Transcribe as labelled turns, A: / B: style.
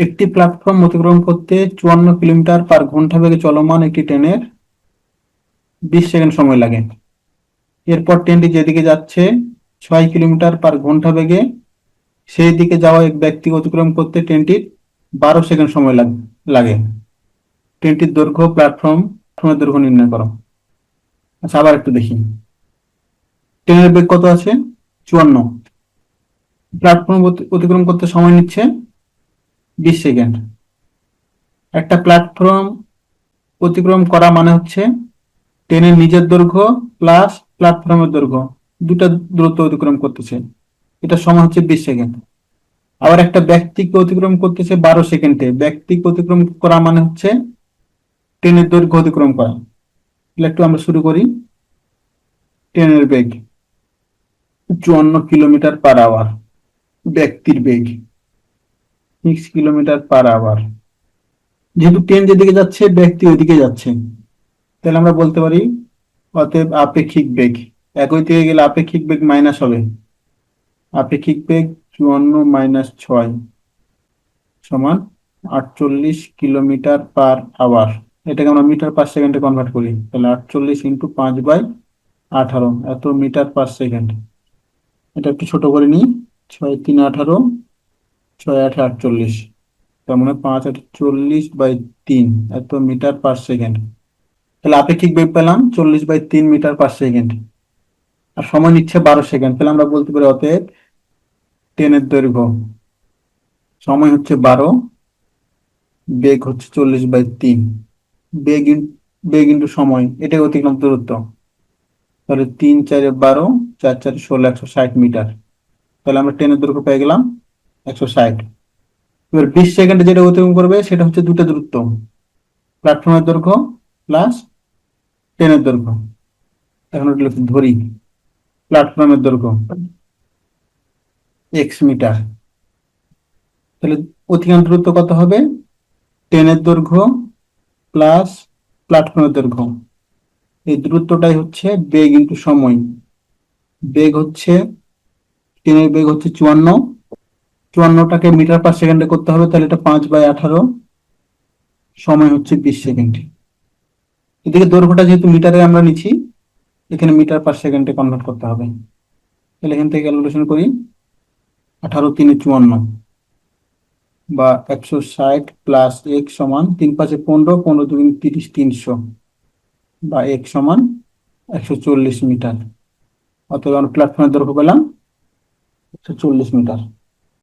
A: একটি প্ল্যাটফর্ম অতিক্রম করতে চুয়ান্ন কিলোমিটার পার ঘণ্টা বেগে চলমান একটি ট্রেনের বিশ সেকেন্ড সময় লাগে। এরপর ট্রেনটি যেদিকে যাচ্ছে, ছয় কিলোমিটার পার ঘণ্টা বেগে সেই দিকে যাওয়া এক ব্যক্তি অতিক্রম করতে ট্রেনটির বারো সেকেন্ড সময় লাগ- ট্রেনটির দৈর্ঘ্য প্ল্যাটফর্ম প্ল্যাটফর্মের দৈর্ঘ্য নির্ণয় করো। আচ্ছা আবার একটু দেখি। ট্রেনের বেগ কত আছে? চুয়ান্ন। প্ল্যাটফর্ম অতি- অতিক্রম করতে সময় নিচ্ছে বিশ সেকেন্ড। একটা প্ল্যাটফর্ম অতিক্রম করা মানে হচ্ছে ট্রেনের নিজের দৈর্ঘ্য প্লাস প্ল্যাটফর্মের দৈর্ঘ্য। দুটা দূরত্ব অতিক্রম করতেছে। এটা সময় হচ্ছে বিশ সেকেন্ড। আবার একটা ব্যক্তিকে অতিক্রম করতেছে বারো সেকেন্ডে। ব্যক্তিকে অতিক্রম করা মানে হচ্ছে ট্রেনের দৈর্ঘ্য অতিক্রম করা। একটু আমরা শুরু করি। ট্রেনের বেগ। চুয়ান্ন কিলোমিটার পার আওয়ার ব্যক্তির বেগ। সিক্স কিলোমিটার পার আওয়ার যেহেতু ট্রেন যেদিকে যাচ্ছে, ব্যক্তি ওইদিকে যাচ্ছে। তাহলে আমরা বলতে পারি, অতএব আপেক্ষিক বেগ। একই দিকে গেলে আপেক্ষিক বেগ মাইনাস হবে। আপেক্ষিক বেগ চুয়ান্ন মাইনাস ছয় সমান আটচল্লিশ কিলোমিটার পার আওয়ার এটাকে আমরা মিটার পার সেকেন্ডে কনভার্ট করি। তাহলে আটচল্লিশ ইন্টু পাঁচ বাই আঠারো। এত মিটার পার সেকেন্ড এটা একটু ছোট করে নিই। ছয় তিন আঠারো ছয় আঠে আটচল্লিশ। তার মানে পাঁচ আটে চল্লিশ বাই তিন, এত মিটার পার সেকেন্ড। তাহলে আপেক্ষিক বেগ পেলাম চল্লিশ বাই তিন মিটার পার সেকেন্ড। আর সময় নিচ্ছে বারো সেকেন্ড। তাহলে আমরা বলতে পারি অতএব ট্রেনের দৈর্ঘ্য। সময় হচ্ছে বারো, বেগ হচ্ছে চল্লিশ বাই তিন। বেগ বেগ ইন্টু সময়, এটাই অতিক্রম দূরত্ব। তাহলে তিন চারে বারো, চার চারে ষোলো, একশো ষাট মিটার। তাহলে আমরা ট্রেনের দৈর্ঘ্য পেয়ে গেলাম একশো ষাট। এবার বিশ সেকেন্ডে যেটা অতিক্রম করবে, সেটা হচ্ছে দুটো দূরত্ব। প্ল্যাটফর্মের দৈর্ঘ্য প্লাস ট্রেনের দৈর্ঘ্য। এখন ধরি। প্ল্যাটফর্মের দৈর্ঘ্য এক্স মিটার তাহলে অতিক্রম দূরত্ব কত হবে? ট্রেনের দৈর্ঘ্য প্লাস প্ল্যাটফর্মের দৈর্ঘ্য। এই দূরত্বটাই হচ্ছে বেগ ইন্টু সময়। বেগ হচ্ছে ট্রেনের বেগ হচ্ছে চুয়ান্ন। চুয়ান্নটাকে মিটার পার সেকেন্ডে করতে হবে, তাহলে এটা পাঁচ বাই আঠারো সময় হচ্ছে বিশ সেকেন্ড। এদিকে দৈর্ঘ্যটা যেহেতু মিটারে আমরা নিচ্ছি, এখানে মিটার পার সেকেন্ডে কনভার্ট করতে হবে। তাহলে এখান থেকে ক্যালকুলেশন করি, আঠারো তিনে চুয়ান্ন বা একশো ষাট প্লাস এক সমান তিন পাঁচে পনেরো পনেরো দুই তিরিশ তিনশো বা এক সমান একশো চল্লিশ মিটার। অতএব আমরা প্ল্যাটফর্মের দৈর্ঘ্য পেলাম একশো চল্লিশ মিটার।